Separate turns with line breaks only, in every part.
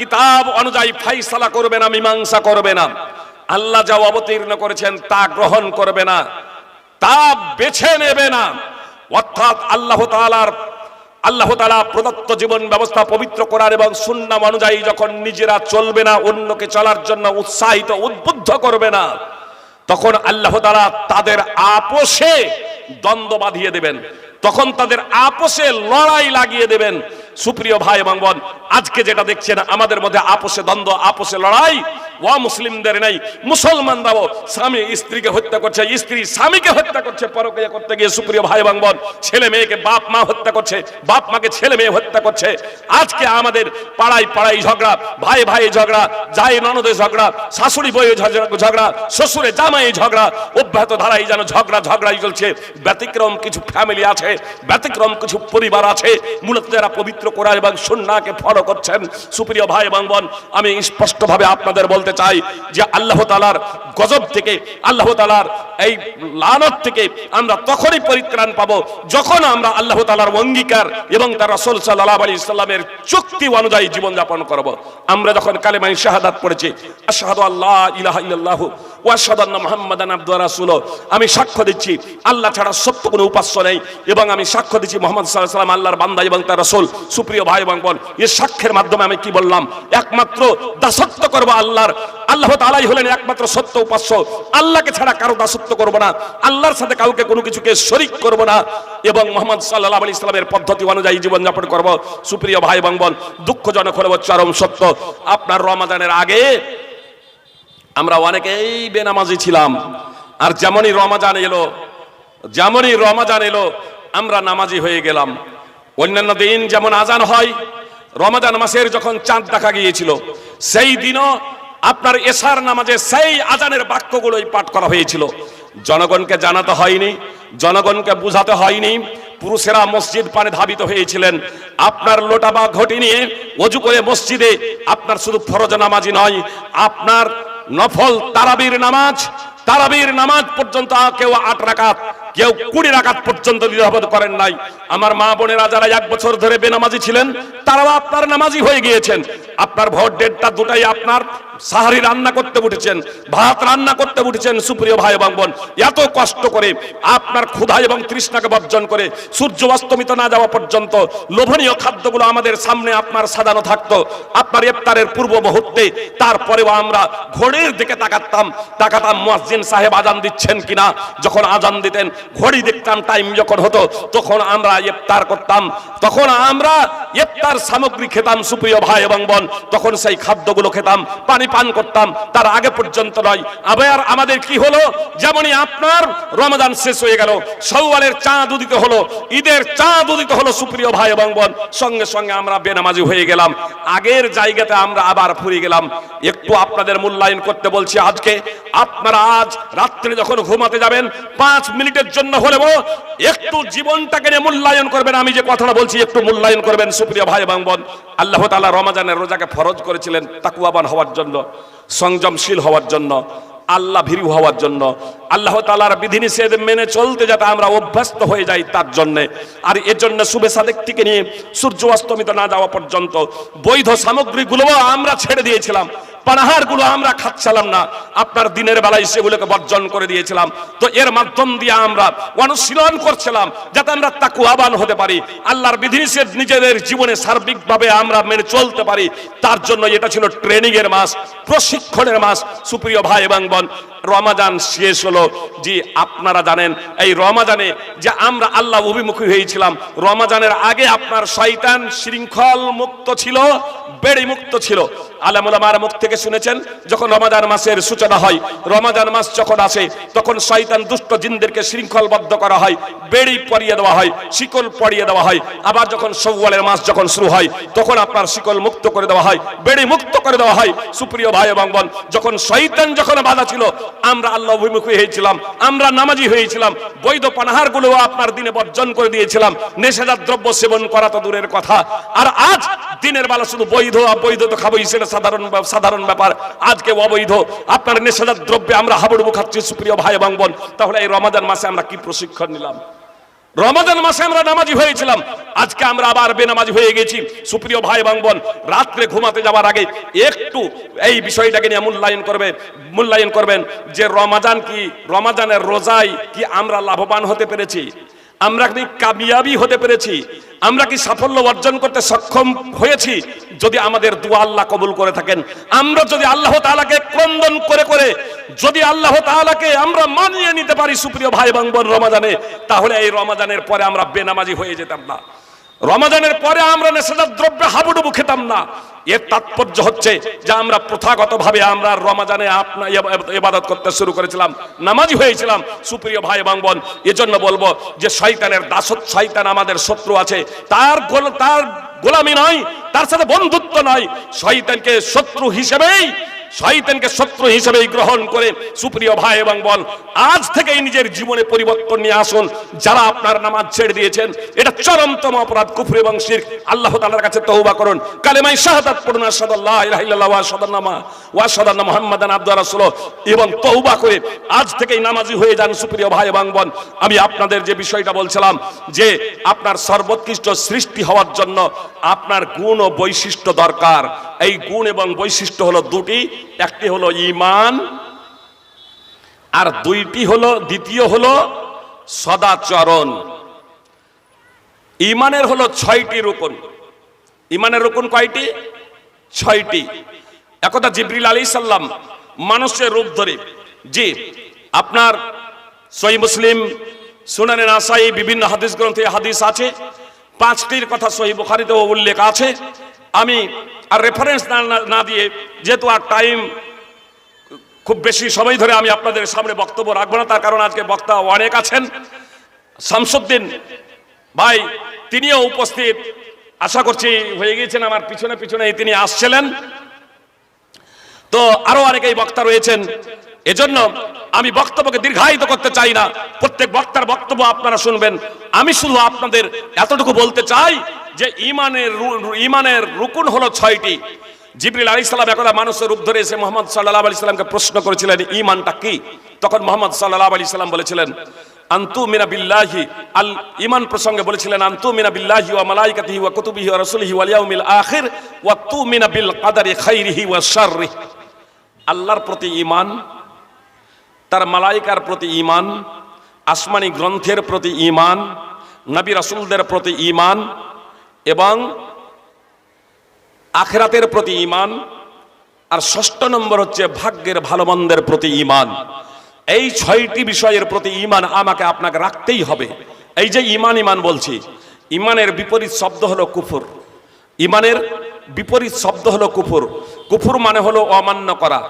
কিতাব অনুযায়ী ফাইসালা করবে না, মীমাংসা করবে না। আল্লাহ যা অবতীর্ণ করেছেন, তা গ্রহণ করবে না। তা বেছে নেবে না। অর্থাৎ আল্লাহ তাআলার, আল্লাহ তাআলা প্রদত্ত জীবন ব্যবস্থা পবিত্র করার এবং সুন্নাম অনুযায়ী যখন নিজেরা চলবে না, অন্যকে চলার জন্য উৎসাহিত, উদ্বুদ্ধ করবে না, তখন আল্লাহ তালা তাদের আপোষে দ্বন্দ্ব বাঁধিয়ে দেবেন। তখন তাদের আপোষে লড়াই লাগিয়ে দেবেন। সুপ্রিয় ভাই এবং বোন আজকে যেটা দেখছেন আমাদের মধ্যে আপোষে দ্বন্দ্ব আপোষে লড়াই ওয়া নেই। মুসলমানরাও স্বামী স্ত্রীকে হত্যা করছে, স্ত্রী স্বামীকে হত্যা করছে করতে গিয়ে সুপ্রিয় ভাই বোন, ছেলে মেয়েকে বাপ মা হত্যা করছে, বাপ মাকে ছেলে মেয়ে হত্যা করছে। আজকে আমাদের পাড়ায় পাড়ায় ঝগড়া, ভাই ভাই ঝগড়া যাই ননদে ঝগড়া, শাশুড়ি বইয়ে ঝগড়া শ্বশুরে জামাই ঝগড়া, অব্যাহত ধারাই যেন ঝগড়া ঝগড়াই চলছে। ব্যতিক্রম কিছু ফ্যামিলি আছে, ব্যতিক্রম কিছু পরিবার আছে, মূলত যারা পবিত্র কোরআন এবং সুন্নাহকে ফলো করছেন। সুপ্রিয় ভাই এবং বোন, আমি স্পষ্টভাবে আপনাদের বলতে চাই যে আল্লাহ তালার গজব থেকে, আল্লাহ তালার এই লানত থেকে আমরা তখনই পরিত্রাণ পাবো যখন আমরা আল্লাহ তালার অঙ্গীকার এবং তার রসল সাল্লাহ আলী ইসলামের চুক্তি অনুযায়ী জীবনযাপন করব। আমরা যখন কালেমাই শাহাদাত পড়েছি আল্লাহ ইলাহ ইল্লাল্লাহু আমি সাক্ষ্য দিচ্ছি, আল্লাহ ছাড়া সত্য কোনো উপাস্য নেই এবং আমি সাক্ষ্য দিচ্ছি মোহাম্মদ সাল্লাল্লাহু সাল্লাম আল্লাহর বান্দা এবং তার রাসূল। সুপ্রিয় ভাই এবং বোন এই সাক্ষ্যের মাধ্যমে আমি কি বললাম? একমাত্র দাসত্ব করব আল্লাহর। আল্লাহ তাআলাই হলেন একমাত্র সত্য উপাস্য। আল্লাহকে ছাড়া কারও দাসত্ব করব না। আল্লাহর সাথে কাউকে কোনো কিছুকে শরিক করব না এবং মোহাম্মদ সাল্লাল্লাহু আলাইহি ইসলামের পদ্ধতি অনুযায়ী জীবনযাপন করব। সুপ্রিয় ভাই এবং বোন, দুঃখজনক হলেও চরম সত্য। আপনার রমাদানের আগে আমরা অনেকেই বেনামাজি ছিলাম। আর যেমনই রমাজান এলো, যেমনই রমাজান এলো, আমরা নামাজি হয়ে গেলাম। অন্যান্য দিন যেমন আজান হয়, রমাজান মাসের যখন চাঁদ দেখা গিয়েছিল, সেই দিনও আপনার এশার নামাজে সেই আজানের বাক্যগুলোই পাঠ করা হয়েছিল। জনগণকে জানাতে হয়নি, জনগণকে বুঝাতে হয়নি, পুরুষেরা মসজিদ পানে ধাবিত হয়েছিলেন। আপনার লোটা বা ঘটি নিয়ে অজু করে মসজিদে আপনার শুধু ফরজ নামাজি নয়, আপনার নফল তারাবির নামাজ তারাবির নামাজ পর্যন্ত কেউ আট রাকাত, কেউ কুড়ি রাকাত পর্যন্ত নিরাপদ করেন নাই। আমার মা বোনেরা যারা এক বছর ধরে বেনামাজি ছিলেন, তারাও আপনার নামাজি হয়ে গিয়েছেন। আপনার ভোট ডেটটা দুটাই আপনার সাহারি রান্না করতে উঠেছেন, ভাত রান্না করতে উঠেছেন সুপ্রিয় ভাই এবং বোন এত কষ্ট করে আপনার ক্ষুধা এবং তৃষ্ণাকে বর্জন করে সূর্য অস্তমিত না যাওয়া পর্যন্ত লোভনীয় খাদ্যগুলো আমাদের সামনে আপনার সাজানো থাকতো, আপনার ইফতারের পূর্ব মুহূর্তে, তারপরেও আমরা ঘড়ির দিকে তাকাতাম তাকাতাম, মুয়াজ্জিন সাহেব আজান দিচ্ছেন কিনা, যখন আজান দিতেন, ঘড়ি দেখতাম, টাইম যখন হতো, তখন আমরা ইফতার করতাম, তখন আমরা ইফতার সামগ্রী খেতাম সুপ্রিয় ভাই এবং বোন তখন সেই খাদ্যগুলো খেতাম, পানি পান করতাম, তার আগে পর্যন্ত নয়। আবার আমাদের কি হলো? যেমনই আপনার রমাদান শেষ হয়ে গেল সওয়ালের চাঁদ উদিত হলো, ঈদের চাঁদ উদিত হলো সুপ্রিয় ভাই এবং বোন। সঙ্গে সঙ্গে আমরা বেনামাজি হয়ে গেলাম। আগের জায়গাতে আমরা আবার ফুরে গেলাম। একটু আপনাদের মূল্যায়ন করতে বলছি আজকে। আপনারা আজ রাত্রে যখন ঘুমাতে যাবেন, পাঁচ মিনিটের জন্য হলেও একটু জীবনটাকে নিয়ে মূল্যায়ন করবেন। আমি যে কথাটা বলছি, একটু মূল্যায়ন করবেন সুপ্রিয় ভাই এবং বোন। আল্লাহ তাআলা রমাজানের রোজাকে ফরজ করেছিলেন, তাকুয়াবান হওয়ার জন্য। সংযমশীল হওয়ার জন্য, আল্লাহ ভীরু হওয়ার জন্য, আল্লাহ তালার বিধিনিষেধ মেনে চলতে যাতে আমরা অভ্যস্ত হয়ে যাই তার জন্য। আর এর জন্য শুভে সাদেক থেকে নিয়ে সূর্য অস্তমিত না যাওয়া পর্যন্ত বৈধ সামগ্রীগুলো আমরা ছেড়ে দিয়েছিলাম। পানাহারগুলো আমরা খাচ্ছিলাম না। আপনার দিনের বেলায় সেগুলোকে বর্জন করে দিয়েছিলাম। তো এর মাধ্যম দিয়ে আমরা অনুশীলন করছিলাম, যাতে আমরা তাকুয়াবান হতে পারি। আল্লাহর বিধিনিষেধ নিজেদের জীবনে সার্বিকভাবে আমরা মেনে চলতে পারি। তার জন্য এটা ছিল ট্রেনিং এর মাস, প্রশিক্ষণের মাস। সুপ্রিয় ভাই এবং বোন, রমাজান শেষ হলো। জি, আপনারা জানেন, এই রমাজানে যে আমরা আল্লাহ অভিমুখী হয়েছিলাম, রমাজানের আগে আপনার শয়তান শৃঙ্খল মুক্ত ছিল বেড়ি মুক্ত ছিল আলামুলামার মুখ থেকে শুনেছেন, যখন রমাজান মাসের সূচনা হয় রমাজান মাস যখন আসে, তখন শয়তান দুষ্ট জিনদেরকে শৃঙ্খলবদ্ধ করা হয়, বেড়ি পরিয়ে দেওয়া হয়, শিকল পরিয়ে দেওয়া হয়। আবার যখন সৌওয়ালের মাস যখন শুরু হয়, তখন আপনার শিকল মুক্ত করে দেওয়া হয়, বেড়ি মুক্ত করে দেওয়া হয়। সুপ্রিয় ভাই এবং বোন যখন শয়তান যখন বাধা ছিল, আমরা আল্লাহ অভিমুখী হয়েছিলাম, আমরা নামাজি হয়েছিলাম, বৈধ পানাহারগুলো আপনার দিনে বর্জন করে দিয়েছিলাম, নেশাজাত দ্রব্য সেবন করা তো দূরের কথা। আর আজ দিনের বেলা শুধু বৈধ অবৈধ তো খাবোই, সেটা সাধারণ সাধারণ ব্যাপার, আজকে অবৈধ। আপনার নেশাজাত দ্রব্যে আমরা হাবুডুবু খাচ্ছি, সুপ্রিয় ভাই এবং বোন। তাহলে এই রমাদান মাসে আমরা কি প্রশিক্ষণ নিলাম? রমাজান মাসে আমরা নামাজি হয়েছিলাম। আজকে আমরা আবার বেনামাজি হয়ে গেছি, সুপ্রিয় ভাই এবং বোন। রাত্রে ঘুমাতে যাওয়ার আগে একটু এই বিষয়টাকে নিয়ে মূল্যায়ন করবে, মূল্যায়ন করবেন যে রমাজান কি, রমাজানের রোজায় কি আমরা লাভবান হতে পেরেছি? আমরা কি কামিয়াবি হতে পেরেছি? আমরা কি সাফল্য অর্জন করতে সক্ষম হয়েছি যদি আমাদের দোয়া আল্লাহ কবুল করে থাকেন? আমরা যদি আল্লাহ তাআলাকে ক্রন্দন করে করে যদি আল্লাহ তাআলাকে আমরা মানিয়ে নিতে পারি সুপ্রিয় ভাই এবং রমাজানে তাহলে এই রমাজানের পরে আমরা বেনামাজি হয়ে যেতাম না। রমাজানের পরে আমরা নেশাদার দ্রব্যে হাবুডুবু খেতাম না। এর তাৎপর্য হচ্ছে যে আমরা প্রথাগতভাবে আমরা রমাজানে আপনার ইবাদত করতে শুরু করেছিলাম, নামাজি হয়েছিলাম। সুপ্রিয় ভাই এবং বোন, এজন্য বলব যে শয়তানের দাসত শয়তান আমাদের শত্রু আছে। তার গোল- তার গোলামি নয়, তার সাথে বন্ধুত্ব নয়। শয়তানকে শত্রু হিসেবেই শয়তানকে শত্রু হিসেবেই গ্রহণ করে। সুপ্রিয় ভাই এবং বল আজ থেকেই নিজের জীবনে পরিবর্তন নিয়ে আসুন। যারা আপনার নামাজ ছেড়ে দিয়েছেন, এটা চরমতম অপরাধ, কুফর এবং শিরক। আল্লাহ তাআলার কাছে তওবা করুন। কালেমাই শাহাদাত পড়ুন, আশহাদু আল্লা ইলাহা ইল্লাল্লাহ ওয়া আশহাদু আন্না ওয়া আশহাদু আন্না মুহাম্মাদান আবদুহু ওয়া এবং তওবা করে আজ থেকেই নামাজি হয়ে যান, সুপ্রিয় ভাই এবং বোন। আমি আপনাদের যে বিষয়টা বলছিলাম, যে আপনার সর্বোৎকৃষ্ট সৃষ্টি হওয়ার জন্য আপনার গুণ ও বৈশিষ্ট্য দরকার। এই গুণ এবং বৈশিষ্ট্য হলো দুটি, একটি হলো ইমান আর দুইটি হলো, দ্বিতীয় হলো সদাচরণ। ইমানের হলো ছয়টি রুকন। ইমানের রুকন কয়টি? ছয়টি। একদা জিবরিল আলী সাল্লাম মানুষের রূপ ধরে, জি, আপনার সই মুসলিম, সুনানে নাসাই, বিভিন্ন হাদিস গ্রন্থে হাদিস আছে, পাঁচটির কথা সহি বুখারিতেও উল্লেখ আছে আমি আর রেফারেন্স না, না- দিয়ে, যেহেতু আর টাইম খুব বেশি সময় ধরে আমি আপনাদের সামনে বক্তব্য রাখব না, তার কারণ আজকে বক্তা অনেক আছেন। শামসুদ্দিন ভাই, তিনিও উপস্থিত। আশা করছি হয়ে গিয়েছেন আমার পিছনে পিছনে তিনি আসছিলেন। তো আরও অনেকেই বক্তা রয়েছেন। এজন্য আমি বক্তব্যকে দীর্ঘায়িত করতে চাই না। প্রত্যেক বক্তার বক্তব্য আপনারা শুনবেন। আমি শুধু আপনাদের এতটুকু বলতে চাই যে ইমানের ইমানের রুকুন হলো ছয়টি। জিবরিল আলী সাল্লাম একদা মানুষের রূপ ধরে এসে মোহাম্মদ সাল্লাহ আলি সাল্লামকে প্রশ্ন করেছিলেন, ইমানটা কি? তখন মোহাম্মদ সাল্লাহ আলি সাল্লাম বলেছিলেন, আন্তু মিনা বিল্লাহি আল, ইমান প্রসঙ্গে বলেছিলেন, আন্তু মিনা বিল্লাহি ওয়া মালাইকাতিহি ওয়া কুতুবিহি ওয়া রাসূলিহি ওয়াল ইয়াউমিল আখির ওয়া তুমিনা বিল কাদারি খাইরিহি ওয়া শাররিহি। আল্লাহর প্রতি ঈমান তার মালাইকার প্রতি ইমান আসমানি গ্রন্থের প্রতি ঈমান, নবী রাসুলদের প্রতি ঈমান এবং আখেরাতের প্রতি ঈমান আর ষষ্ঠ নম্বর হচ্ছে ভাগ্যের ভালো মন্দের প্রতি ইমান এই ছয়টি বিষয়ের প্রতি ঈমান আমাকে আপনাকে রাখতেই হবে। এই যে ইমান ইমান বলছি ইমানের বিপরীত শব্দ হলো কুফুর। ইমানের বিপরীত শব্দ হলো কুফুর। কুফুর মানে হলো অমান্য করা।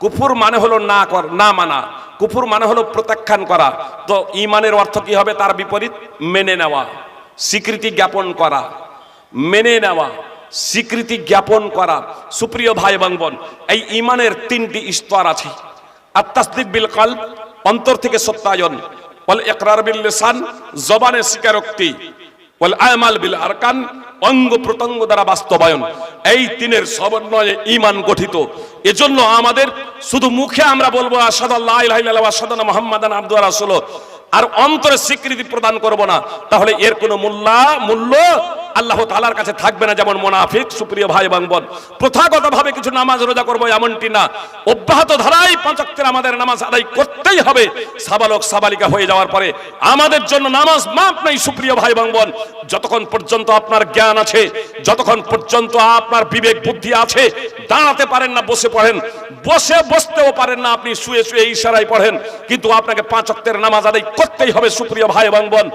কুফুর মানে হলো না কর, না মানা। কুফর মানে হলো প্রত্যাখ্যান করা। তো ইমানের অর্থ কি হবে? তার বিপরীত, মেনে নেওয়া, স্বীকৃতি জ্ঞাপন করা। মেনে নেওয়া, স্বীকৃতি জ্ঞাপন করা। সুপ্রিয় ভাই এবং বোন, এই ইমানের তিনটি স্তর আছে। আত্মাস্তিক বিল কাল অন্তর থেকে সত্যায়ন। ওয়াল একরার বিল লিসান, জবানের স্বীকারোক্তি। ওয়াল আমাল বিল আরকান, অঙ্গ প্রত্যঙ্গ দ্বারা বাস্তবায়ন। এই তিনের সমন্বয়ে ইমান গঠিত। এজন্য আমাদের শুধু মুখে আমরা বলব, আশহাদু আল্লা ইলাহা ইল্লাল্লাহ ওয়া আশহাদু আন্না মুহাম্মাদান আবদুহু ওয়া আর অন্তরে স্বীকৃতি প্রদান করব না। তাহলে এর কোনো মূল্য মূল্য আল্লাহ তালার কাছে থাকবে না যেমন মোনাফিক, সুপ্রিয় ভাই এবং বোন। প্রথাগত ভাবে কিছু নামাজ রোজা করব এমনটি না। অব্যাহত ধারাই পাঁচক্তের আমাদের নামাজ আদায় করতেই হবে। সাবালক, সাবালিকা হয়ে যাওয়ার পরে আমাদের জন্য নামাজ মাপ নেই, সুপ্রিয় ভাই এবং বোন। যতক্ষণ পর্যন্ত আপনার জ্ঞান আছে, যতক্ষণ পর্যন্ত আপনার বিবেক, বুদ্ধি আছে, দাঁড়াতে পারেন না, বসে পড়েন। বসে বসতেও পারেন না, আপনি শুয়ে শুয়ে ইশারায় পড়েন। কিন্তু আপনাকে পাঁচ নামাজ আদায় করতেই হবে, সুপ্রিয় ভাই এবং বোন।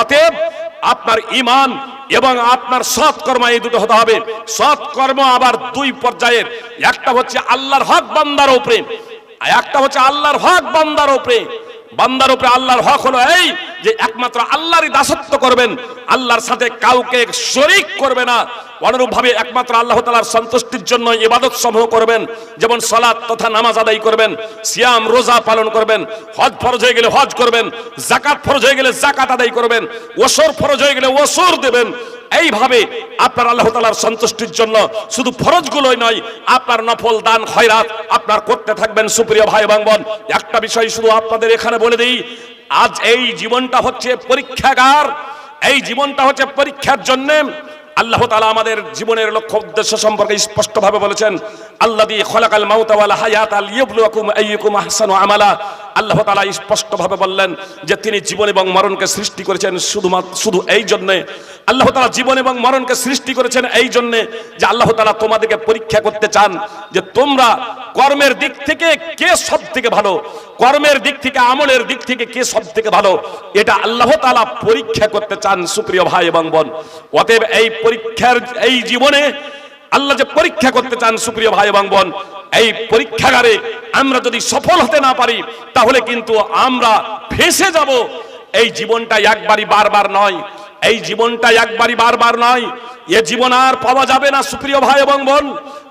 অতএব আপনার ইমান এবং আপনার সৎকর্ম এই দুটো হতে হবে। সৎকর্ম আবার দুই পর্যায়ের। একটা হচ্ছে আল্লাহর হক বান্দার উপরে, আর একটা হচ্ছে আল্লাহর হক বান্দার উপরে। বান্দার উপরে আল্লাহর হক হলো এই যে একমাত্র আল্লাহরই দাসত্ব করবেন, আল্লাহর সাথে কাউকে শরিক করবে না। অনুরূপ ভাবে একমাত্র আল্লাহ তালার সন্তুষ্টির জন্য ইবাদত সমূহ করবেন, যেমন সালাত তথা নামাজ আদায় করবেন, সিয়াম, রোজা পালন করবেন, হজ ফরজ হয়ে গেলে হজ করবেন জাকাত ফরজ হয়ে গেলে জাকাত আদায় করবেন, ওসর ফরজ হয়ে গেলে ওসর দেবেন এইভাবে আপনার আল্লাহ তালার সন্তুষ্টির জন্য শুধু ফরজগুলোই নয়, আপনার নফল দান, খয়রাত আপনার করতে থাকবেন সুপ্রিয় ভাই এবং একটা বিষয় শুধু আপনাদের এখানে বলে দিই, আজ এই জীবনটা হচ্ছে পরীক্ষাগার, এই জীবনটা হচ্ছে পরীক্ষার জন্য আল্লাহ তালা আমাদের জীবনের লক্ষ্য উদ্দেশ্য সম্পর্কে স্পষ্টভাবে বলেছেন আল্লাহ দিয়ে খলাকাল মাউতা ওয়াল হায়াত আল ইয়বলুয়াকুম আইয়ুকুম আহসানু আমালা। আল্লাহ তাআলা স্পষ্টভাবে বললেন যে তিনি জীবন এবং মরণকে সৃষ্টি করেছেন শুধুমাত্র শুধু এই জন্যে। আল্লাহ তালা জীবন এবং মরণকে সৃষ্টি করেছেন এই জন্যে যে আল্লাহ তালা তোমাদেরকে পরীক্ষা করতে চান যে তোমরা কর্মের দিক থেকে কে সব থেকে ভালো? কর্মের দিক থেকে, আমলের দিক থেকে কে সব থেকে ভালো? এটা আল্লাহ তাআলা পরীক্ষা করতে চান, সুপ্রিয় ভাই এবং বোন। অতএব এই পরীক্ষার, এই জীবনে আল্লাহ যে পরীক্ষা করতে চান, সুপ্রিয় ভাই এবং বোন, এই পরীক্ষাগারে আমরা যদি সফল হতে না পারি, তাহলে কিন্তু আমরা ফেসে যাব। এই জীবনটা একবারই বারবার নয়। এই জীবনটা একবারই বারবার নয়। এ জীবন আর পাওয়া যাবে না, সুপ্রিয় ভাই এবং বোন।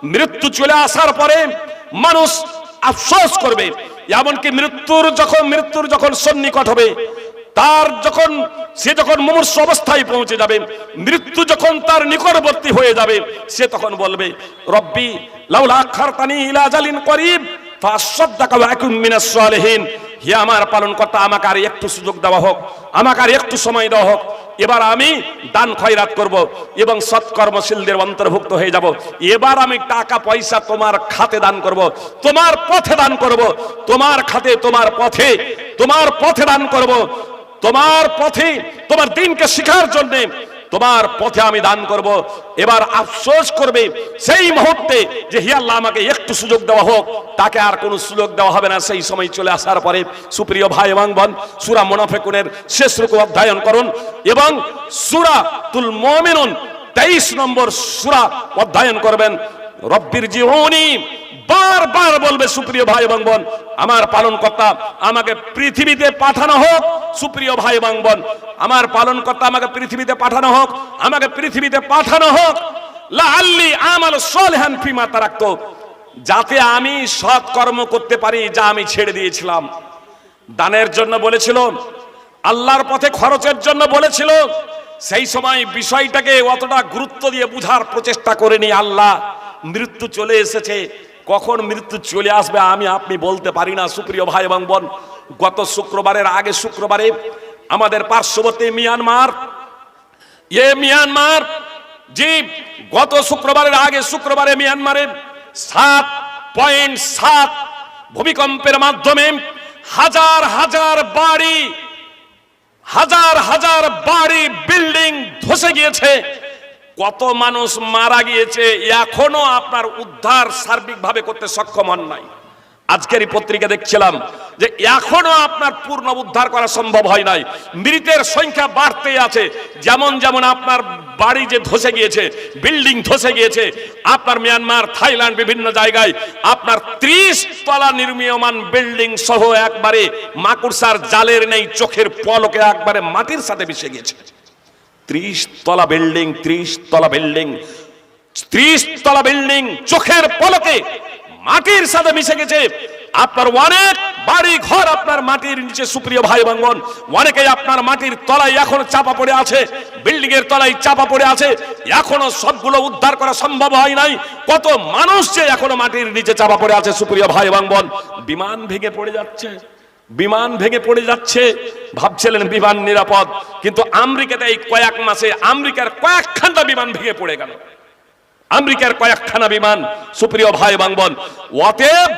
মৃত্যু চলে আসার পরে মানুষ আফসোস করবে। এমনকি মৃত্যুর যখন মৃত্যুর যখন সন্নিকট হবে, তার যখন, সে যখন মুমূর্ষ অবস্থায় পৌঁছে যাবে, মৃত্যু যখন তার নিকটবর্তী হয়ে যাবে, সে তখন বলবে, রব্বি, লাউলা খারতানি ইলা জালিন করিব ফাসাদদাকা ওয়া আকুম মিনাস সালিহিন। হে আমার পালন কর্তা আমাকে আর একটু সুযোগ দেওয়া হোক, আমাকে আর একটু সময় দেওয়া হোক। এবার আমি দান খয়রাত করব এবং সৎকর্মশীলদের অন্তর্ভুক্ত হয়ে যাব। এবার আমি টাকা পয়সা তোমার খাতে দান করব, তোমার পথে দান করব, তোমার খাতে, তোমার পথে তোমার পথে দান করব, তোমার পথে তোমার দিনকে শিখার জন্য তোমার পথে আমি দান করব। এবার আফসোস করবে সেই মুহূর্তে যে হি আল্লাহ, আমাকে একটু সুযোগ দেওয়া হোক। তাকে আর কোনো সুযোগ দেওয়া হবে না। সেই সময় চলে আসার পরে সুপ্রিয় ভাই এবং বোন, সুরা মোনাফেকুনের শেষ রূপ অধ্যয়ন করুন এবং সুরা তুল মমিনুন তেইশ নম্বর সুরা অধ্যয়ন করবেন। রব্বির জীবনী বারবার বলবে সুপ্রিয় ভাই এবং বোন, আমার পালন কর্তা আমাকে পৃথিবীতে পাঠানো হোক, সুপ্রিয় ভাই এবং বোন, আমার পালন কর্তা আমাকে পৃথিবীতে পাঠানো হোক, আমাকে পৃথিবীতে পাঠানো হোক। লা আল্লি আমাল সলিহান ফিমা তারাক্ত, যাতে আমি সৎ কর্ম করতে পারি যা আমি ছেড়ে দিয়েছিলাম। দানের জন্য বলেছিল, আল্লাহর পথে খরচের জন্য বলেছিল, সেই সময় বিষয়টাকে অতটা গুরুত্ব দিয়ে বুঝার প্রচেষ্টা করেনি আল্লাহ। মৃত্যু চলে এসেছে কখন মৃত্যু চলে আসবে আমি আপনি বলতে পারি না, সুপ্রিয় ভাই এবং বোন। গত শুক্রবারের আগে শুক্রবারে আমাদের পার্শ্ববর্তী মিয়ানমার, এ মিয়ানমার, জি, গত শুক্রবারের আগে শুক্রবারে মিয়ানমারে সাত পয়েন্ট সাত ভূমিকম্পের মাধ্যমে হাজার হাজার বাড়ি, হাজার হাজার বাড়ি বিল্ডিং ধসে গিয়েছে। কত মানুষ মারা গিয়েছে, এখনও আপনার উদ্ধার সার্বিকভাবে করতে সক্ষম হন নাই। আজকের এই পত্রিকা দেখছিলাম যে এখনও আপনার পূর্ণ উদ্ধার করা সম্ভব হয় নাই। মৃতের সংখ্যা বাড়তেই আছে। যেমন যেমন আপনার বাড়ি যে ধসে গিয়েছে, বিল্ডিং ধসে গিয়েছে, আপনার মিয়ানমার, থাইল্যান্ড বিভিন্ন জায়গায় আপনার ত্রিশ তলা নির্মীয়মান বিল্ডিং সহ একবারে মাকুড়সার জালের নেই, চোখের পলকে একবারে মাটির সাথে মিশে গিয়েছে। ত্রিশ তলা বিল্ডিং, ত্রিশ তলা বিল্ডিং, ত্রিশ তলা বিল্ডিং চোখের পলকে মাটির সাথে মিশে গেছে। আপনার অনেক বাড়ি ঘর আপনার মাটির নিচে, সুপ্রিয় ভাই এবং বোন, অনেকেই আপনার মাটির তলায় এখনও চাপা পড়ে আছে, বিল্ডিং এর তলায় চাপা পড়ে আছে, এখনও সবগুলো উদ্ধার করা সম্ভব হয় নাই। কত মানুষ যে এখনও মাটির নিচে চাপা পড়ে আছে, সুপ্রিয় ভাই বোন, বিমান ভেঙে পড়ে যাচ্ছে। বিমান ভেঙে পড়ে যাচ্ছে। ভাবছিলেন বিমান নিরাপদ, কিন্তু আমেরিকাতে এই কয়েক মাসে আমেরিকার কয়েকখানটা বিমান ভেঙে পড়ে গেল। আমেরিকার কয়েকখানা বিমান, সুপ্রিয় ভাই বাংবন, অতএব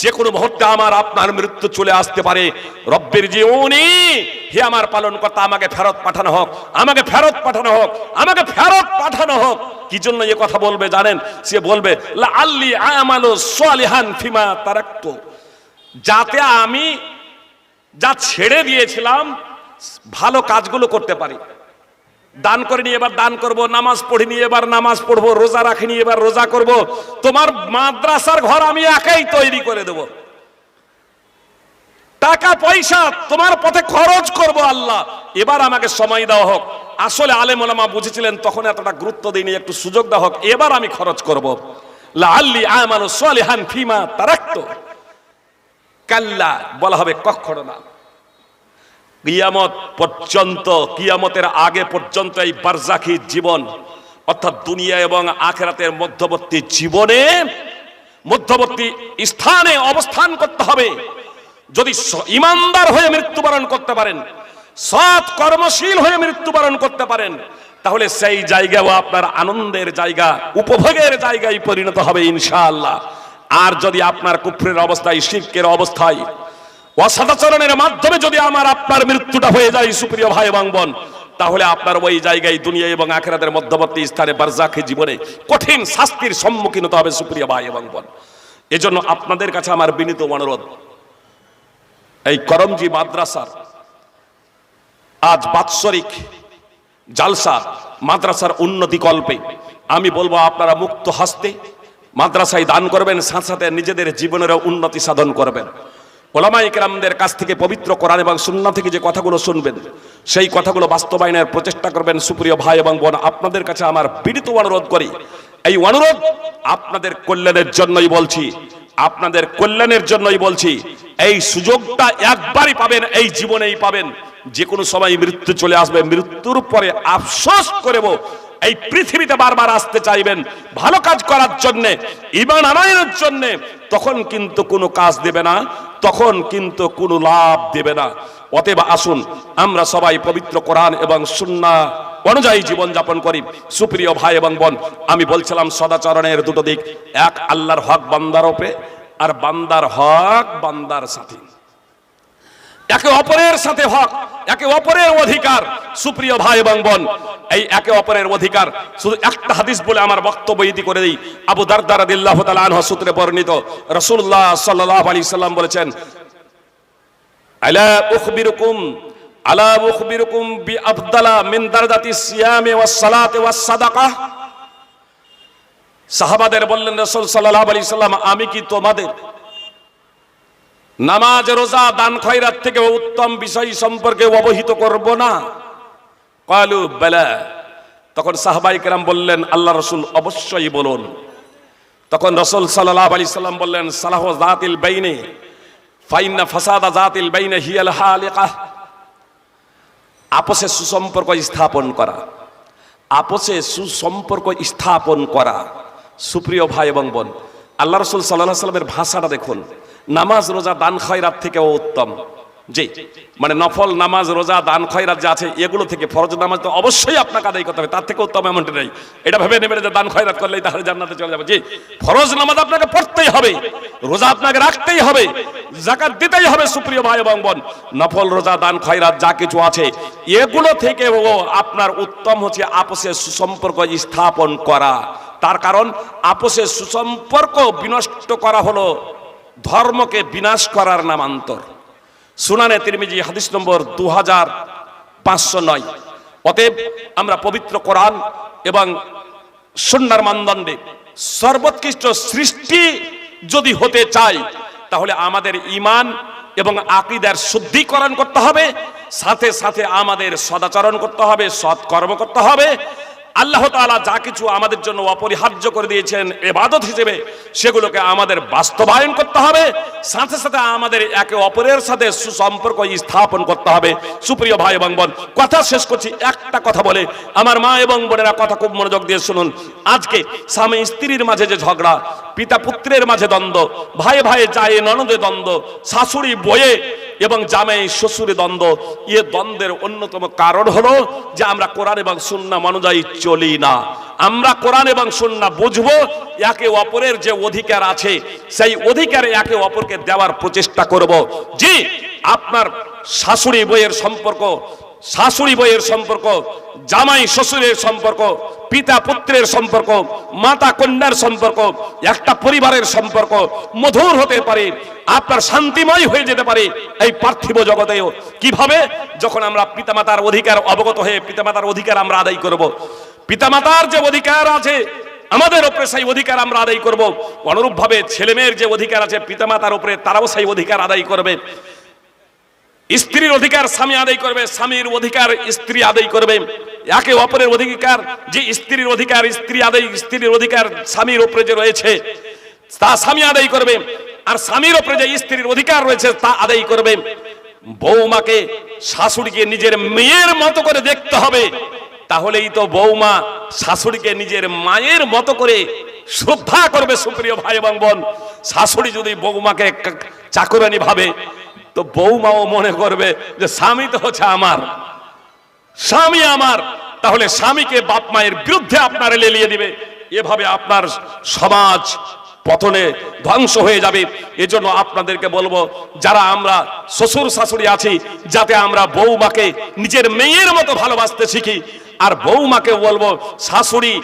যে কোনো মুহূর্তে আমার আপনার মৃত্যু চলে আসতে পারে। রব্বের যে উনি, হে আমার পালন কর্তা আমাকে ফেরত পাঠানো হোক, আমাকে ফেরত পাঠানো হোক, আমাকে ফেরত পাঠানো হোক। কি জন্য এ কথা বলবে জানেন? সে বলবে আল্লি আমালু সালিহান ফিমা তারাক্তু। যাতে আমি যা ছেড়ে দিয়েছিলাম, ভালো কাজগুলো করতে পারি। দান করিনি এবার দান করব, নামাজ পড়িনি এবার নামাজ পড়ব, রোজা রাখিনি এবার রোজা করব। তোমার মাদ্রাসার ঘর আমি একাই তৈরি করে দেব। টাকা, পয়সা তোমার পথে খরচ করব আল্লাহ। এবার আমাকে সময় দেওয়া হোক। আসলে আলেম ওলামা বুঝেছিলেন, তখন এতটা গুরুত্ব দিইনি, একটু সুযোগ দেওয়া হোক। এবার আমি খরচ করব। লা আল্লি আমানু সালিহান ফিমা তারাক্তু। কাল্লা বলা হবে কখনো না। কিয়ামত পর্যন্ত, কিয়ামতের আগে পর্যন্ত এই বারজাখি জীবন, অর্থাৎ দুনিয়া এবং আখেরাতের মধ্যবর্তী জীবনে, মধ্যবর্তী স্থানে অবস্থান করতে হবে। যদি ইমানদার হয়ে মৃত্যুবরণ করতে পারেন, সৎ কর্মশীল হয়ে মৃত্যুবরণ করতে পারেন, তাহলে সেই জায়গাও আপনার আনন্দের জায়গা, উপভোগের জায়গায় পরিণত হবে ইনশাআল্লাহ। আর যদি আপনার কুফরের অবস্থায়, শিরকের অবস্থায়, অসদাচরণের মাধ্যমে যদি আমার আপনার মৃত্যুটা হয়ে যায়, সুপ্রিয় ভাই এবং বোন, তাহলে আপনার ওই জায়গায় দুনিয়া এবং আখেরাদের মধ্যবর্তী স্থানে বারজাখে জীবনে কঠিন শাস্তির সম্মুখীন হতে হবে, সুপ্রিয় ভাই এবং বোন। এজন্য আপনাদের কাছে আমার বিনীত অনুরোধ, এই করমজি মাদ্রাসার আজ বাৎসরিক জালসা মাদ্রাসার উন্নতি কল্পে আমি বলব, আপনারা মুক্ত হস্তে মাদ্রাসায় দান করবেন, সাথে সাথে নিজেদের জীবনের উন্নতি সাধন করবেন। ওলামাই কেরামদের কাছ থেকে পবিত্র কোরআন এবং সুন্না থেকে যে কথাগুলো শুনবেন, সেই কথাগুলো বাস্তবায়নের প্রচেষ্টা করবেন সুপ্রিয় ভাই এবং বোন। আপনাদের কাছে আমার বিনীত অনুরোধ করি, এই অনুরোধ আপনাদের কল্যাণের জন্যই বলছি, আপনাদের কল্যাণের জন্যই বলছি, এই সুযোগটা একবারই পাবেন, এই জীবনেই পাবেন। যে কোনো সময় মৃত্যু চলে আসবে, মৃত্যুর পরে আফসোস করব এই পৃথিবীতে বারবার আসতে চাইবেন, ভালো কাজ করার জন্যে, ইমান আনায়নের জন্যে, তখন কিন্তু কোনো কাজ দেবে না, তখন কিন্তু কোনো লাভ দেবে না। অতএব আসুন, আমরা সবাই পবিত্র কোরআন এবং সুন্না অনুযায়ী জীবন যাপন করি। সুপ্রিয় ভাই এবং বোন, আমি বলছিলাম সদাচরণের দুটো দিক, এক আল্লাহর হক বান্দার ওপরে আর বান্দার হক বান্দার সাথে। একে অপরের সাথে হক, একে অপরের অধিকার। সুপ্রিয় ভাই এবং বোন, এই একে অপরের অধিকার শুধু একটা হাদিস বলে আমার বক্তব্য ইতি করে দিই। আবু দারদার দিল্লাহ সূত্রে বর্ণিত রসুল্লাহ সাল্লাহ আলী সাল্লাম বলেছেন, আলা উখবিরুকুম আলা উখবিরুকুম বি আফদালা মিন দারজাতি সিয়ামে ওয়াস সালাতে ওয়াস সাদাকাহ সাহাবাদের বললেন, রাসূল সাল্লাল্লাহু আলাইহি সাল্লাম, আমি কি তোমাদের নামাজ, রোজা, দান, খয়রাত থেকে উত্তম বিষয় সম্পর্কে অবহিত করব না। কালু, বেলা। তখন সাহাবাই কেরাম বললেন, আল্লাহ রসুল অবশ্যই বলুন। তখন রসুল সাল্লাহ আলি সাল্লাম বললেন, সালাহ জাতিল বাইনে, ফাইন্না ফাসাদা জাতিল বাইনে হিয়াল হালিকা। আপসে সুসম্পর্ক স্থাপন করা। আপসে সুসম্পর্ক স্থাপন করা। সুপ্রিয় ভাই এবং বোন, আল্লাহ রসুল সাল্লাহ সাল্লামের ভাষাটা দেখুন। নামাজ, রোজা, দান, খয়রাত থেকেও উত্তম। জি। মানে নফল নামাজ, রোজা, দান, খয়রাত যা আছে, এগুলো থেকে ফরজ নামাজ তো অবশ্যই আপনাকে আদায় করতে হবে। তার থেকে উত্তম এমনটি নেই। এটা ভেবে নেবেন যে দান, খয়রাত করলেই তাহলে জান্নাতে চলে যাবে। জি। ফরজ নামাজ আপনাকে পড়তেই হবে। রোজা আপনাকে রাখতেই হবে। জাকাত দিতেই হবে, সুপ্রিয় ভাই এবং বোন। নফল, রোজা, দান, খয়রাত যা কিছু আছে, এগুলো থেকে ও আপনার উত্তম হচ্ছে আপসে সুসম্পর্ক স্থাপন করা। তার কারণ আপসে সুসম্পর্ক বিনষ্ট করা হলো ধর্মকে বিনাশ করার নামান্তর। সুনানে তিরমিজি, হাদিস নম্বর দু হাজার পাঁচশো নয়। অতএব আমরা পবিত্র কোরআন এবং সন্ন্যার মানদণ্ডে সর্বোৎকৃষ্ট সৃষ্টি যদি হতে চাই, তাহলে আমাদের ইমান এবং আকিদার শুদ্ধিকরণ করতে হবে, সাথে সাথে আমাদের সদাচরণ করতে হবে, সৎকর্ম করতে হবে আল্লাহ তাআলা যা কিছু আমাদের জন্য অপরিহার্য করে দিয়েছেন এবাদত হিসেবে, সেগুলোকে আমাদের বাস্তবায়ন করতে হবে। সাথে সাথে আমাদের একে অপরের সাথে সুসম্পর্ক স্থাপন করতে হবে। সুপ্রিয় ভাই এবং বোন, কথা শেষ করছি, একটা কথা বলে। আমার মা এবং বোনেরা কথা খুব মনোযোগ দিয়ে শুনুন। আজকে স্বামী স্ত্রীর মাঝে যে ঝগড়া, পিতা পুত্রের মাঝে দ্বন্দ্ব, ভাই ভাই যায় ননদে দ্বন্দ্ব, শাশুড়ি বয়ে এবং জামাই শ্বশুরে দ্বন্দ্ব ইয়ে দ্বন্দ্বের অন্যতম কারণ হলো যে আমরা কোরআন এবং সুন্নাহ অনুযায়ী চলি না। আমরা কোরআন এবং সুন্নাহ বুঝব, একে অপরের যে অধিকার আছে, সেই অধিকারে একে অপরকে দেওয়ার প্রচেষ্টা করব। জি, আপনার শাশুড়ি বইয়ের সম্পর্ক, শাশুড়ি বইয়ের সম্পর্ক, জামাই শ্বশুরের সম্পর্ক, পিতা পুত্রের সম্পর্ক, মাতা কন্যার সম্পর্ক, একটা পরিবারের সম্পর্ক, মধুর হতে পারে, আপনার শান্তিময় হয়ে যেতে পারে এই পার্থিব জগতেও। কীভাবে? যখন আমরা পিতামাতার অধিকার অবগত হয়ে পিতামাতার অধিকার আমরা আদায় করব। পিতামাতার যে অধিকার আছে, আমাদের উপরে সেই অধিকার আমরা আদায় করব। অনুরূপভাবে ছেলেমেয়ের যে অধিকার আছে, পিতামাতার উপরে তারাও সেই অধিকার আদায় করবে। স্ত্রীর অধিকার স্বামী আদায় করবে, স্বামীর অধিকার স্ত্রী আদায় করবে। একে অপরের অধিকার, যে স্ত্রীর অধিকার, স্ত্রী আদায়, স্ত্রীর অধিকার স্বামীর উপরে যে রয়েছে, তা স্বামী আদায় করবে। আর স্বামীর উপরে যে স্ত্রীর অধিকার রয়েছে, তা আদায় করবে। বৌমাকে শাশুড়িকে নিজের মেয়ের মতো করে দেখতে হবে। তাহলেই তো বৌমা শাশুড়িকে নিজের মায়ের মতো করে শ্রদ্ধা করবে সুপ্রিয় ভাই এবং বোন। শাশুড়ি যদি বৌমাকে চাকরানি ভাবে, তো বৌমাও মনে করবে যে স্বামী তো হচ্ছে আমার। স্বামী আমার, তাহলে স্বামীকে বাপ মায়ের বিরুদ্ধে আপনার লেলিয়ে দিবে এভাবে আপনার সমাজ পতনে ধ্বংস হয়ে যাবে। এজন্য আপনাদেরকে বলব, যারা আমরা শ্বশুর শাশুড়ি আছি, যাতে আমরা বৌমাকে নিজের মেয়ের মতো ভালোবাসতে শিখি আর বৌমাকে বলব, শাশুড়ি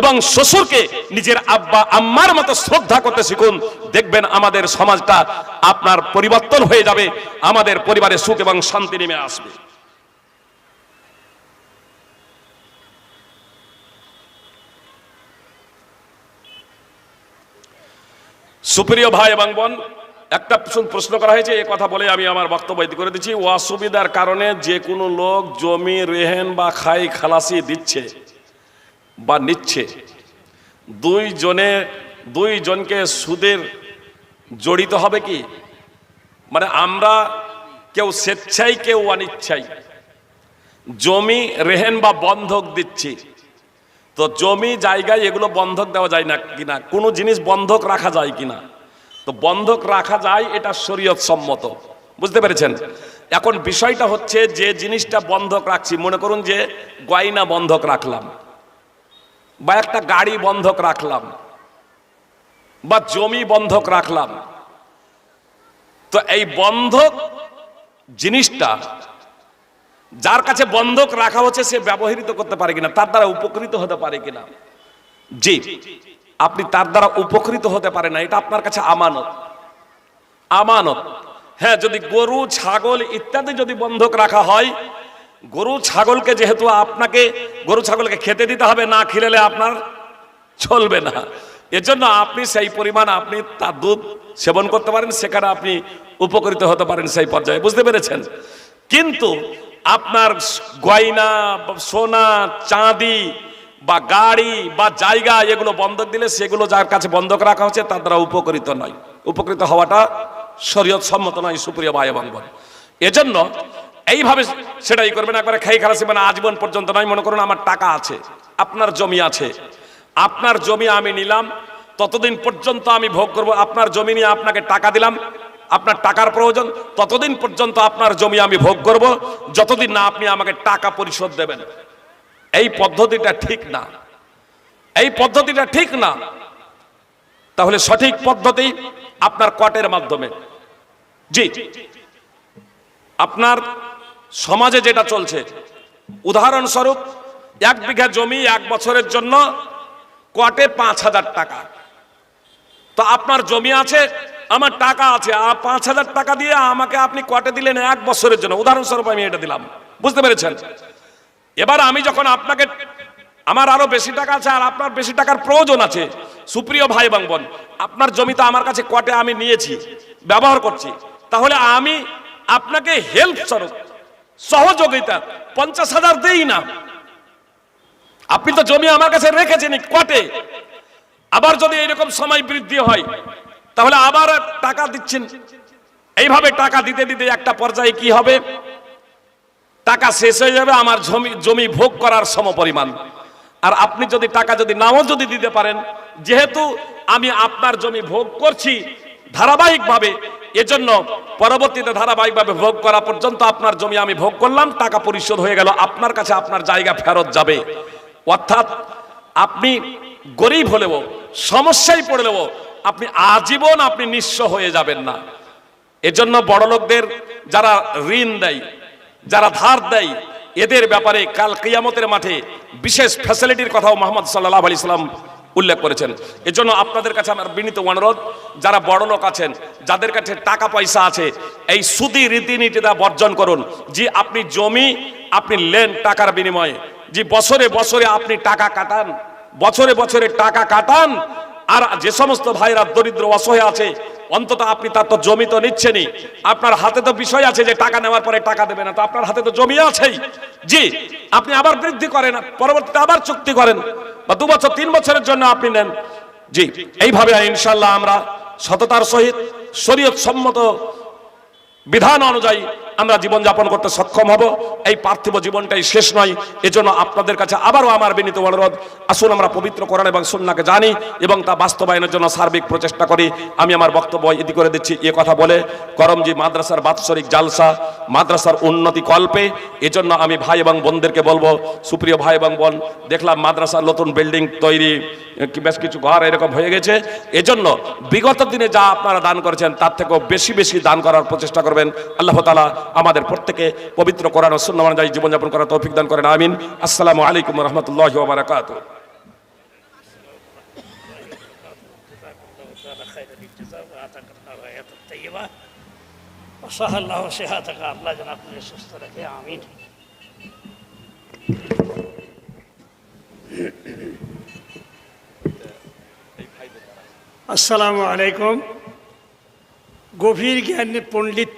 এবং শ্বশুরকে নিজের আব্বা, আম্মার মতো শ্রদ্ধা করতে শিখুন। দেখবেন আমাদের সমাজটা আপনার পরিবর্তন হয়ে যাবে, আমাদের পরিবারে সুখ এবং শান্তি নেমে আসবে। সুপ্রিয় ভাই এবং বোন একটা প্রশ্ন- করা হয়েছে এই কথা বলে আমি আমার বক্তব্য করে দিচ্ছি। অসুবিধার কারণে যে কোনো লোক জমি, রেহেন বা খাই খালাসি দিচ্ছে বা নিচ্ছে। দুই জনে দুই জনকে সুদের জড়িত হবে কি? মানে আমরা কেউ স্বেচ্ছাই, কেউ অনিচ্ছাই। জমি, রেহেন বা বন্ধক দিচ্ছি। তো জমি, জায়গায় এগুলো বন্ধক দেওয়া যায় না কিনা? কোনো জিনিস বন্ধক রাখা যায় কিনা? তো বন্ধক রাখা যায়, এটা শরীয়ত সম্মত। বুঝতে পেরেছেন? এখন বিষয়টা হচ্ছে যে জিনিসটা বন্ধক রাখছি, মনে করুন যে গয়না বন্ধক রাখলাম, বা একটা গাড়ি বন্ধক রাখলাম, বা জমি বন্ধক রাখলাম। তো এই বন্ধক জিনিসটা যার কাছে বন্ধক রাখা হচ্ছে, সে ব্যবহৃত করতে পারে কিনা, তার দ্বারা উপকৃত হতে পারে কিনা? জি। আপনি তার দ্বারা উপকৃত হতে পারে না, এটা আপনার কাছে আমানত। আমানত। হ্যাঁ যদি গরু, ছাগল ইত্যাদি যদি বন্ধক রাখা হয়, গরু, ছাগলকে যেহেতু আপনাকে, গরু, ছাগলকে খেতে দিতে হবে, না খিলেলে আপনার চলবে না। এজন্য আপনি সেই পরিমাণ আপনি তার দুধ সেবন করতে পারেন, সেখানে আপনি উপকৃত হতে পারেন সেই পর্যায়ে। বুঝতে পেরেছেন? কিন্তু আপনার গয়না, সোনা, চাঁদি বা গাড়ি বা জায়গা এগুলো বন্ধক দিলে সেগুলো যার কাছে বন্ধক রাখা হচ্ছে তার দ্বারা উপকৃত নয়। উপকৃত হওয়াটা শরীয়ত সম্মত নয়, সুপ্রিয় ভাই এবং এজন্য এইভাবে সেটাই করবেন, একবারে খাই খালাসি মানে আজীবন পর্যন্ত নয়, মনে করুন আমার টাকা আছে, আপনার জমি আছে, আপনার জমি আমি নিলাম, ততদিন পর্যন্ত আমি ভোগ করব, আপনার জমি নিয়ে আপনাকে টাকা দিলাম, আপনার টাকার প্রয়োজন, ততদিন পর্যন্ত আপনার জমি আমি ভোগ করব, যতদিন না আপনি আমাকে টাকা পরিশোধ দেবেন। এই পদ্ধতিটা ঠিক না। এই পদ্ধতিটা ঠিক না। তাহলে সঠিক পদ্ধতি আপনার কটের মাধ্যমে। জি। আপনার সমাজে যেটা চলছে, উদাহরণস্বরূপ এক বিঘা জমি এক বছরের জন্য কটে পাঁচ হাজার টাকা। তো আপনার জমি আছে, আমার টাকা আছে, আর পাঁচ হাজার টাকা দিয়ে আমাকে আপনি কটে দিলেন এক বছরের জন্য। উদাহরণস্বরূপ আমি এটা দিলাম। বুঝতে পেরেছেন? এবার আমি যখন আপনাকে আমার আরও বেশি টাকা আছে আর আপনার বেশি টাকার প্রয়োজন আছে। সুপ্রিয় ভাই এবং বোন, আপনার জমি তো আমার কাছে কটে আমি নিয়েছি, ব্যবহার করছি। তাহলে আমি আপনাকে হেল্প স্বরূপ, সহযোগিতা পঞ্চাশ হাজার দেই না। আপনি তো জমি আমার কাছে রেখেছেন কটে। আবার যদি এরকম সময় বৃদ্ধি হয়, তাহলে আবার টাকা দিচ্ছেন। এইভাবে টাকা দিতে দিতে একটা পর্যায়ে কি হবে? টাকা শেষ হয়ে যাবে, আমার জমি জমি ভোগ করার সম পরিমাণ আর আপনি যদি টাকা যদি নাও যদি দিতে পারেন, যেহেতু আমি আপনার জমি ভোগ করছি ধারাবাহিকভাবে, এজন্য পরবর্তীতে ধারাবাহিকভাবে ভোগ করা পর্যন্ত আপনার জমি আমি ভোগ করলাম, টাকা পরিশোধ হয়ে গেল, আপনার কাছে আপনার জায়গা ফেরত যাবে। অর্থাৎ আপনি গরিব হলেও, সমস্যায় পড়লেও, আপনি আজীবন আপনি নিঃস্ব হয়ে যাবেন না। এজন্য বড় লোকদের যারা ঋণ দেয় যারা ধার দেয়, এদের ব্যাপারে কাল কিয়ামতের মাঠে বিশেষ ফ্যাসিলিটির কথাও মোহাম্মদ সাল্লাহ আলি সাল্লাম উল্লেখ করেছেন। এজন্য আপনাদের কাছে আমার বিনীত অনুরোধ, যারা বড় লোক আছেন, যাদের কাছে টাকা পয়সা আছে, এই সুদি রীতিনীতিটা বর্জন করুন যে আপনি জমি, আপনি লেন টাকার বিনিময়ে, যে বছরে বছরে আপনি টাকা কাটান, বছরে বছরে টাকা কাটান, আর যে সমস্ত ভাইরা দরিদ্র অসহায় আছে অন্তত আপনি তার তো জমি তো নিচ্ছেনই। আপনার হাতে তো বিষয় আছে যে টাকা নেওয়ার পরে টাকা দেবে না, তো আপনার হাতে তো জমি আছেই। জি, আপনি আবার বৃদ্ধি করেন, পরবর্তীতে আবার চুক্তি করেন, বা দু বছর, তিন বছরের জন্য আপনি নেন। জি, এইভাবে ইনশাল্লাহ আমরা সততার সহিত শরীয়ত সম্মত বিধান অনুযায়ী আমরা জীবনযাপন করতে সক্ষম হব। এই পার্থিব জীবনটাই শেষ নয়। এজন্য আপনাদের কাছে আবারও আমার বিনীত অনুরোধ, আসুন আমরা পবিত্র কোরআন এবং সুন্নাকে জানি এবং তা বাস্তবায়নের জন্য সার্বিক প্রচেষ্টা করি। আমি আমার বক্তব্য ইতি করে দিচ্ছি, এ কথা বলে, করমজি মাদ্রাসার বাৎসরিক জালসা, মাদ্রাসার উন্নতি কল্পে। এজন্য আমি ভাই এবং বোনদেরকে বলব, সুপ্রিয় ভাই এবং বোন, দেখলাম মাদ্রাসার নতুন বিল্ডিং তৈরি বেশ কিছু ঘর এরকম হয়ে গেছে। এজন্য বিগত দিনে যা আপনারা দান করেছেন, তার থেকেও বেশি বেশি দান করার প্রচেষ্টা করবেন আল্লাহ তালা আমাদের প্রত্যেকে পবিত্র কোরআন ও সুন্নাহ অনুযায়ী জীবনযাপন করার তৌফিক দান করেন আমিন আসসালামু আলাইকুম রহমতুল্লাহ বারাকাতুহ
خير الجزاء وآتاك الحياة الطيبة وصح الله صحتك আল্লাহ যেন আপনাকে সুস্থ রাখে আমিন আসসালামু আলাইকুম গভীর জ্ঞান পণ্ডিত,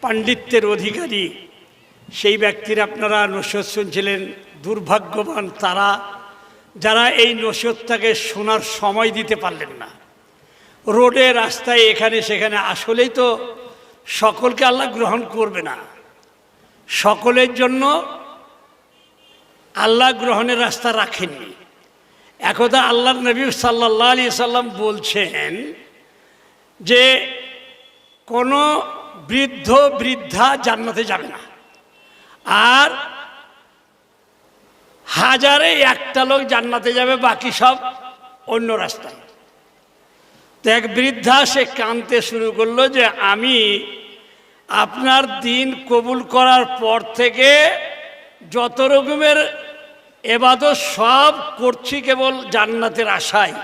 পাণ্ডিত্যের অধিকারী। সেই ব্যক্তির আপনারা নসিহত শুনছিলেন, দুর্ভাগ্যবান তারা, যারা এই নসিহতটাকে শোনার সময় দিতে পারলেন না। রোডে, রাস্তায়, এখানে, সেখানে আসলেই তো সকলকে আল্লাহ গ্রহণ করবে না। সকলের জন্য আল্লাহ গ্রহণের রাস্তা রাখেননি। একদা আল্লাহ নবী সাল্লাহ আলি সাল্লাম বলছেন যে কোনো বৃদ্ধ বৃদ্ধা জান্নাতে যাবে না। আর হাজারে একটা লোক জান্নাতে যাবে, বাকি সব অন্য রাস্তায়। তো এক বৃদ্ধা সে কানতে শুরু করল যে, আমি আপনার দিন কবুল করার পর থেকে যত রকমের এবাদত সব করছি কেবল জান্নাতের আশায়।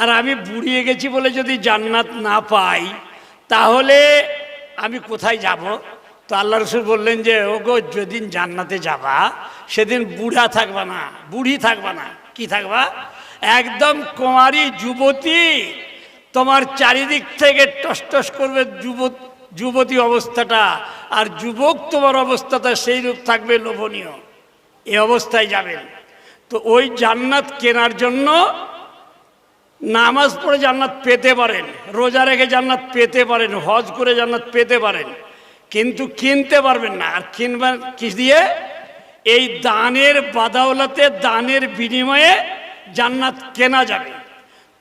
আর আমি বুড়িয়ে গেছি বলে যদি জান্নাত না পাই তাহলে আমি কোথায় যাব? তো আল্লাহ রসুল বললেন যে, ওগো, যেদিন জান্নাতে যাবা, সেদিন বুড়া থাকবা না, বুড়ি থাকবা না। কি থাকবা? একদম কুমারী যুবতী, তোমার চারিদিক থেকে টস টস করবে যুব যুবতী অবস্থাটা, আর যুবক তোমার অবস্থাটা সেই রূপ থাকবে লোভনীয়। এ অবস্থায় যাবেন। তো ওই জান্নাত কেনার জন্য নামাজ পড়ে জান্নাত পেতে পারেন, রোজা রেখে জান্নাত পেতে পারেন, হজ করে জান্নাত পেতে পারেন, কিন্তু কিনতে পারবেন না। আর কিনবেন কি দিয়ে? এই দানের বাদাওলাতে, দানের বিনিময়ে জান্নাত কেনা যাবে।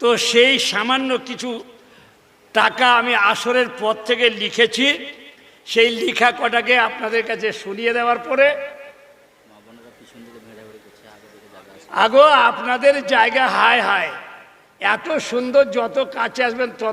তো সেই সামান্য কিছু টাকা আমি আসরের পর থেকে লিখেছি। সেই লেখা কটাকে আপনাদের কাছে শুনিয়ে দেওয়ার পরে, আগো, আপনাদের জায়গা হায় হায়। এত সুন্দর যত কাছে আসবেন তত